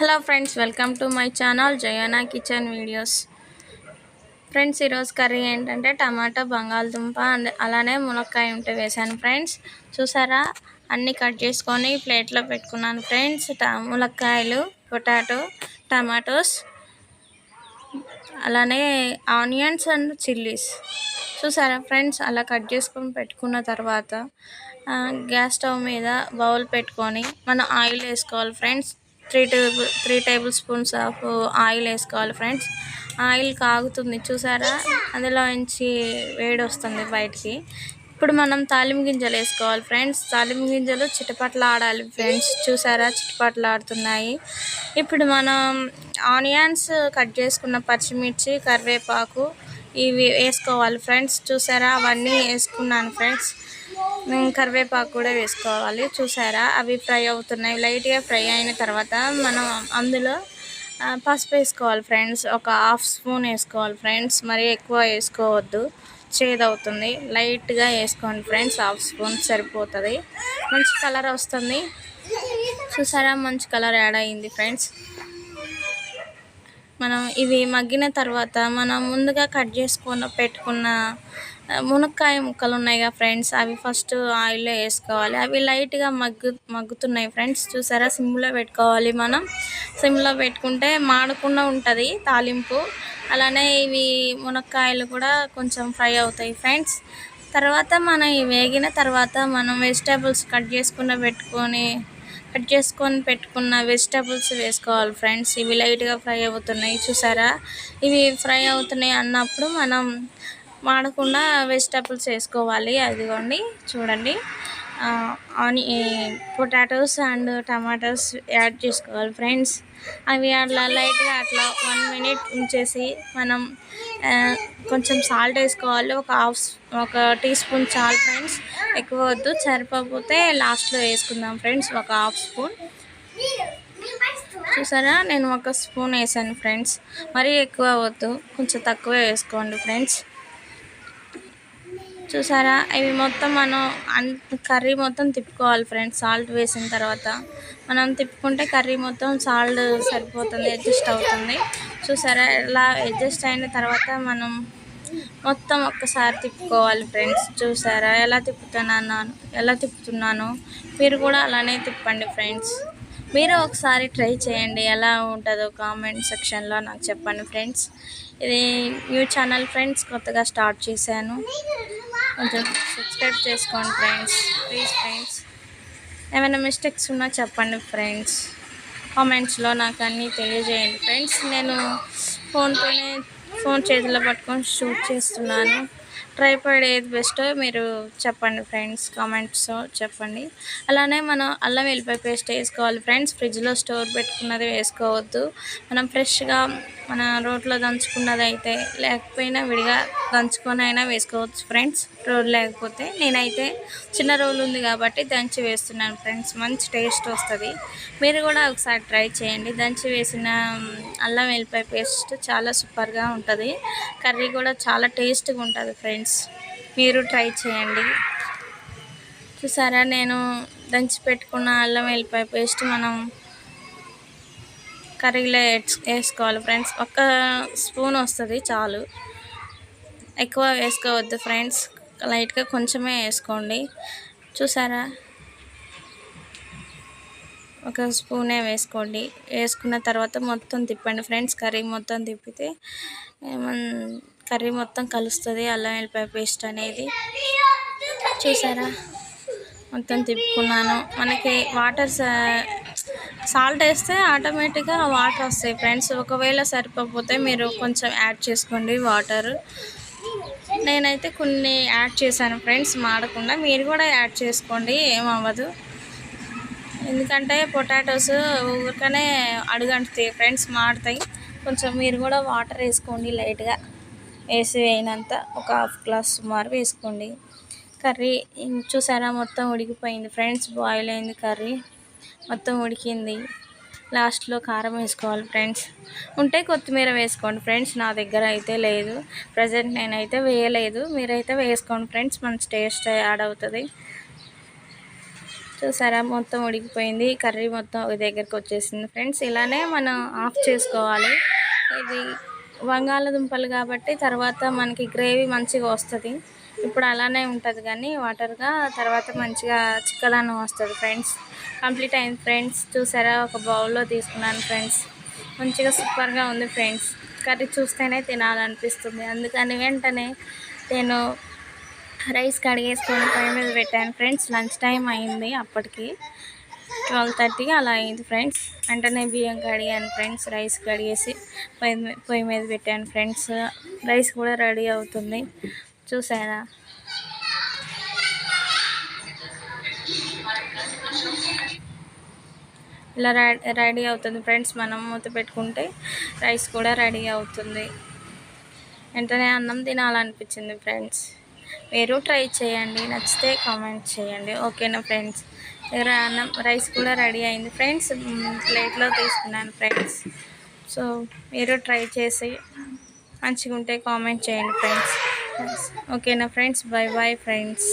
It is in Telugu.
Hello friends welcome to my channel Jayona kitchen videos. Friends ఈరోజు కర్రీ ఏంటంటే టమాటా బంగాళదుంప అండ్ అలానే మునక్కాయ ఉంటే వేసాను ఫ్రెండ్స్. చూసారా? అన్నీ కట్ చేసుకొని ప్లేట్లో పెట్టుకున్నాను ఫ్రెండ్స్. ట ములక్కాయలు పొటాటో టమాటోస్ అలానే ఆనియన్స్ అండ్ చిల్లీస్. చూసారా ఫ్రెండ్స్? అలా కట్ చేసుకొని పెట్టుకున్న తర్వాత గ్యాస్ స్టవ్ మీద బౌల్ పెట్టుకొని మనం ఆయిల్ వేసుకోవాలి friends. Three table three tablespoons of oil వేసుకోవాలి ఫ్రెండ్స్. ఆయిల్ కాగుతుంది చూసారా? అందులో నుంచి వేడి వస్తుంది బయటికి. ఇప్పుడు మనం తాలింపు గింజలు వేసుకోవాలి ఫ్రెండ్స్. తాలింపు గింజలు చిటపట్లు ఆడాలి ఫ్రెండ్స్. చూసారా? చిటపట్లు ఆడుతున్నాయి ఇప్పుడు మనం ఆనియన్స్ కట్ చేసుకున్న పచ్చిమిర్చి కరివేపాకు ఇవి వేసుకోవాలి ఫ్రెండ్స్. చూసారా? అవన్నీ వేసుకున్నాను ఫ్రెండ్స్. కరివేపాకు కూడా వేసుకోవాలి. చూసారా? అవి ఫ్రై అవుతున్నాయి. లైట్గా ఫ్రై అయిన తర్వాత మనం అందులో పసుపు వేసుకోవాలి ఫ్రెండ్స్. ఒక హాఫ్ స్పూన్ వేసుకోవాలి ఫ్రెండ్స్. మరి ఎక్కువ వేసుకోవద్దు. చేదవుతుంది. లైట్గా వేసుకోండి ఫ్రెండ్స్. హాఫ్ స్పూన్ సరిపోతుంది. మంచి కలర్ వస్తుంది. చూసారా? మంచి కలర్ యాడ్ అయింది ఫ్రెండ్స్. మనం ఇవి మగ్గిన తర్వాత మనం ముందుగా కట్ చేసుకున్న పెట్టుకున్న మునక్కాయ ముక్కలు ఉన్నాయి కదా ఫ్రెండ్స్ అవి ఫస్ట్ ఆయిల్లో వేసుకోవాలి. అవి లైట్గా మగ్గు మగ్గుతున్నాయి ఫ్రెండ్స్. చూసారా? సిమ్లో పెట్టుకోవాలి మనం. సిమ్లో పెట్టుకుంటే మాడకుండా ఉంటుంది తాలింపు. అలానే ఇవి మునక్కాయలు కూడా కొంచెం ఫ్రై అవుతాయి ఫ్రెండ్స్. తర్వాత మనం వేగిన తర్వాత మనం వెజిటేబుల్స్ కట్ చేసుకున్న పెట్టుకొని కట్ చేసుకొని పెట్టుకున్న వెజిటేబుల్స్ వేసుకోవాలి ఫ్రెండ్స్ ఇవి లైట్గా ఫ్రై అవుతున్నాయి చూసారా? ఇవి ఫ్రై అవుతున్నాయి అన్నప్పుడు మనం వాడకుండా వెజిటేబుల్స్ వేసుకోవాలి. అదిగోండి చూడండి. ఆని పొటాటోస్ అండ్ టమాటోస్ యాడ్ చేసుకోవాలి ఫ్రెండ్స్. అవి అట్లా లైట్గా అట్లా వన్ మినిట్ ఉంచేసి మనం కొంచెం సాల్ట్ వేసుకోవాలి. ఒక హాఫ్ ఒక టీ స్పూన్ చాలు ఫ్రెండ్స్. ఎక్కువ వద్దు. సరిపోతే లాస్ట్లో వేసుకుందాం ఫ్రెండ్స్. ఒక హాఫ్ స్పూన్. చూసారా? నేను ఒక స్పూన్ వేసాను ఫ్రెండ్స్. మరీ ఎక్కువ వద్దు. కొంచెం తక్కువే వేసుకోండి ఫ్రెండ్స్. చూసారా? ఇవి మొత్తం మనం అన్ కర్రీ మొత్తం తిప్పుకోవాలి ఫ్రెండ్స్. సాల్ట్ వేసిన తర్వాత మనం తిప్పుకుంటే కర్రీ మొత్తం సాల్ట్ సరిపోతుంది అడ్జస్ట్ అవుతుంది. చూసారా? ఇలా అడ్జస్ట్ అయిన తర్వాత మనం మొత్తం ఒక్కసారి తిప్పుకోవాలి ఫ్రెండ్స్. చూసారా? ఎలా తిప్పుతున్నాను ఎలా తిప్పుతున్నాను? మీరు కూడా అలానే తిప్పండి ఫ్రెండ్స్. మీరు ఒకసారి ట్రై చేయండి. ఎలా ఉంటుందో కామెంట్ సెక్షన్లో నాకు చెప్పండి ఫ్రెండ్స్. ఇది న్యూ ఛానల్ ఫ్రెండ్స్ కొత్తగా స్టార్ట్ చేశాను. కొంచెం సబ్స్క్రైబ్ చేసుకోండి ఫ్రెండ్స్ ప్లీజ్ ఫ్రెండ్స్ ఏమైనా మిస్టేక్స్ ఉన్నా చెప్పండి ఫ్రెండ్స్ కామెంట్స్లో నాకు అన్నీ తెలియజేయండి ఫ్రెండ్స్ నేను ఫోన్తోనే ఫోన్ చేతిలో పట్టుకొని షూట్ చేస్తున్నాను. ట్రైపాడ్ ఏది బెస్టో మీరు చెప్పండి ఫ్రెండ్స్ కామెంట్స్ చెప్పండి. అలానే మనం అల్లం వెల్లిపాయ పేస్ట్ వేసుకోవాలి ఫ్రెండ్స్ ఫ్రిడ్జ్లో స్టోర్ పెట్టుకున్నది వేసుకోవద్దు. మనం ఫ్రెష్గా మన రోట్లో దంచుకున్నది అయితే లేకపోయినా విడిగా దంచుకొని అయినా వేసుకోవచ్చు ఫ్రెండ్స్. రోల్ లేకపోతే నేనైతే చిన్న రోల్ ఉంది కాబట్టి దంచి వేస్తున్నాను ఫ్రెండ్స్. మంచి టేస్ట్ వస్తుంది. మీరు కూడా ఒకసారి ట్రై చేయండి. దంచి వేసిన అల్లం వెల్లిపాయ పేస్ట్ చాలా సూపర్గా ఉంటుంది. కర్రీ కూడా చాలా టేస్ట్గా ఉంటుంది ఫ్రెండ్స్. మీరు ట్రై చేయండి. చూసారా? నేను దంచి పెట్టుకున్న అల్లం వెల్లిపాయ పేస్ట్ మనం కర్రీలో వేసుకోవాలి ఫ్రెండ్స్. ఒక్క స్పూన్ వస్తుంది చాలు. ఎక్కువ వేసుకోవద్దు ఫ్రెండ్స్. లైట్గా కొంచెమే వేసుకోండి. చూసారా? ఒక స్పూనే వేసుకోండి. వేసుకున్న తర్వాత మొత్తం తిప్పండి ఫ్రెండ్స్. కర్రీ మొత్తం తిప్పితే కర్రీ మొత్తం కలుస్తుంది. అల్లం వెల్లిపాయ పేస్ట్ అనేది. చూసారా? మొత్తం తిప్పుకున్నాను. మనకి వాటర్ సాల్ట్ వేస్తే ఆటోమేటిక్గా వాటర్ వస్తాయి ఫ్రెండ్స్. ఒకవేళ సరిపోతే మీరు కొంచెం యాడ్ చేసుకోండి వాటర్. నేనైతే కొన్ని యాడ్ చేశాను ఫ్రెండ్స్ మాడకుండా మీరు కూడా యాడ్ చేసుకోండి ఏమవ్వదు. ఎందుకంటే పొటాటోస్ ఊరికనే అడుగంటుతాయి ఫ్రెండ్స్ మాడతాయి. కొంచెం మీరు కూడా వాటర్ వేసుకోండి లైట్గా. వేసి వేయినంత ఒక హాఫ్ గ్లాస్ సుమారు వేసుకోండి. కర్రీ చూసారా మొత్తం ఉడికిపోయింది ఫ్రెండ్స్ బాయిల్ అయింది కర్రీ. మొత్తం ఉడికింది. లాస్ట్లో కారం వేసుకోవాలి ఫ్రెండ్స్. ఉంటే కొత్తిమీర వేసుకోండి ఫ్రెండ్స్ నా దగ్గర అయితే లేదు. ప్రజెంట్ నేనైతే వేయలేదు. మీరైతే వేసుకోండి ఫ్రెండ్స్ మంచి టేస్ట్ యాడ్ అవుతుంది. చూసారా మొత్తం ఉడికిపోయింది. కర్రీ మొత్తం ఒక దగ్గరికి వచ్చేసింది ఫ్రెండ్స్. ఇలానే మనం ఆఫ్ చేసుకోవాలి. ఇది బంగాళదుంపలు కాబట్టి తర్వాత మనకి గ్రేవీ మంచిగా వస్తుంది. ఇప్పుడు అలానే ఉంటుంది కానీ వాటర్గా తర్వాత మంచిగా చిక్కదనం వస్తుంది ఫ్రెండ్స్ కంప్లీట్ అయింది ఫ్రెండ్స్ చూసారా? ఒక బౌల్లో తీసుకున్నాను ఫ్రెండ్స్ మంచిగా సూపర్గా ఉంది ఫ్రెండ్స్ కర్రీ చూస్తేనే తినాలనిపిస్తుంది. అందుకని వెంటనే నేను రైస్ కడిగేసుకొని పై మీద పెట్టాను ఫ్రెండ్స్ లంచ్ టైం అయింది అప్పటికి. ట్వెల్వ్ థర్టీ అలా అయింది ఫ్రెండ్స్ వెంటనే బియ్యం కడిగాను ఫ్రెండ్స్ రైస్ కడిగేసి పొయ్యి పొయ్యి మీద పెట్టాను ఫ్రెండ్స్ రైస్ కూడా రెడీ అవుతుంది. చూసారా? ఇలా రెడీ రెడీ అవుతుంది ఫ్రెండ్స్ మనం మూత పెట్టుకుంటే రైస్ కూడా రెడీ అవుతుంది. వెంటనే అన్నం తినాలనిపించింది ఫ్రెండ్స్. మీరు ట్రై చేయండి నచ్చితే కామెంట్ చేయండి. ఓకేనా ఫ్రెండ్స్? అన్నం రైస్ కూడా రెడీ అయింది ఫ్రెండ్స్. ప్లేట్లో తీసుకున్నాను ఫ్రెండ్స్. సో మీరు ట్రై చేసి మంచిగా ఉంటే కామెంట్ చేయండి ఫ్రెండ్స్. ఫ్రెండ్స్ ఓకేనా ఫ్రెండ్స్ బాయ్ బాయ్ ఫ్రెండ్స్